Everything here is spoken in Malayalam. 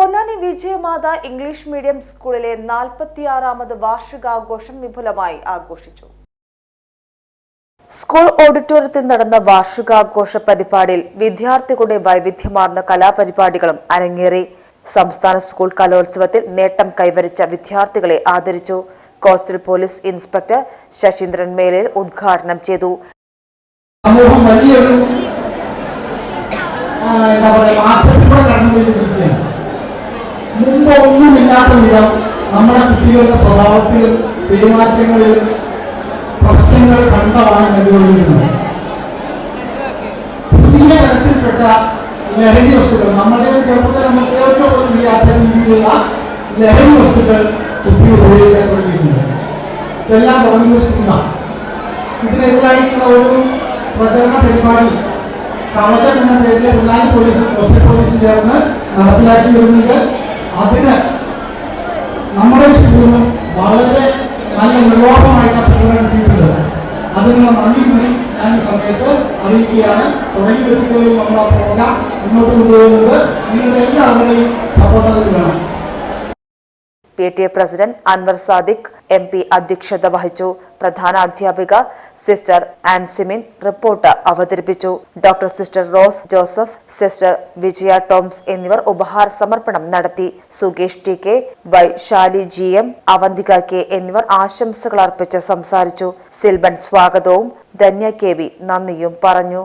പൊന്നാനി വിജയമാത ഇംഗ്ലീഷ് മീഡിയം സ്കൂളിലെ നാൽപ്പത്തിയാറാമത് വാർഷികാഘോഷം വിപുലമായി ആഘോഷിച്ചു. സ്കൂൾ ഓഡിറ്റോറിയത്തിൽ നടന്ന വാർഷികാഘോഷ പരിപാടിയിൽ വിദ്യാർത്ഥികളുടെ വൈവിധ്യമാർന്ന കലാപരിപാടികളും അരങ്ങേറി. സംസ്ഥാന സ്കൂൾ കലോത്സവത്തിൽ നേട്ടം കൈവരിച്ച വിദ്യാർത്ഥികളെ ആദരിച്ചു. Coastal police inspector Sasindran Melel ഉദ്ഘാടനം ചെയ്തു. സമൂഹം വലിയൊരു എന്താ പറയുക മാറ്റത്തിലൂടെ കടന്നുപോയിരിക്കുകയാണ് മുമ്പ് ഒന്നുമില്ലാത്ത വിധം നമ്മുടെ കുട്ടികളുടെ സ്വഭാവത്തിലും പെരുമാറ്റങ്ങളിലും പ്രശ്നങ്ങൾ കണ്ടതാണ് അനുഭവിക്കുന്നത്. പുതിയ തരത്തിൽപ്പെട്ട ലഹരി വസ്തുക്കൾ നമ്മുടെ ചെറുപ്പത്തിൽ നമുക്ക് ഏറ്റവും ചെയ്യാത്ത രീതിയിലുള്ള ലഹരി വസ്തുക്കൾ കുട്ടികൾ ഉപയോഗിക്കാൻ തുടങ്ങിയിട്ടുണ്ട് ഇതെല്ലാം തുടങ്ങുന്ന സ്കൂളാണ് ഇതിനെതിരായിട്ടുള്ള ഒരു പ്രചരണ പരിപാടി കവചം എന്ന പേരിൽ പൊന്നാനി പോലീസ് കോസ്റ്റൽ പോലീസും ചേർന്ന് നടപ്പിലാക്കി വരുന്നുണ്ട് തുടങ്ങി നമ്മൾ ആ പ്രോഗ്രാം മുന്നോട്ട് കൊണ്ടുപോകുന്നത് നിങ്ങളുടെ എല്ലാവരുടെയും സപ്പോർട്ട് നൽകുകയാണ് P T A president Anwar Sadiq M P അധ്യക്ഷത വഹിച്ചു. പ്രധാന അധ്യാപിക സിസ്റ്റർ ആൻസിമിൻ റിപ്പോർട്ട് അവതരിപ്പിച്ചു. Doctor sister Rose Joseph sister Vijaya Toms എന്നിവർ ഉപഹാര സമർപ്പണം നടത്തി. Sukesh T K Y Shali G M Avanthika K എന്നിവർ ആശംസകൾ അർപ്പിച്ച് സംസാരിച്ചു. സിൽബൻ സ്വാഗതവും ധന്യ കെ വി നന്ദിയും പറഞ്ഞു.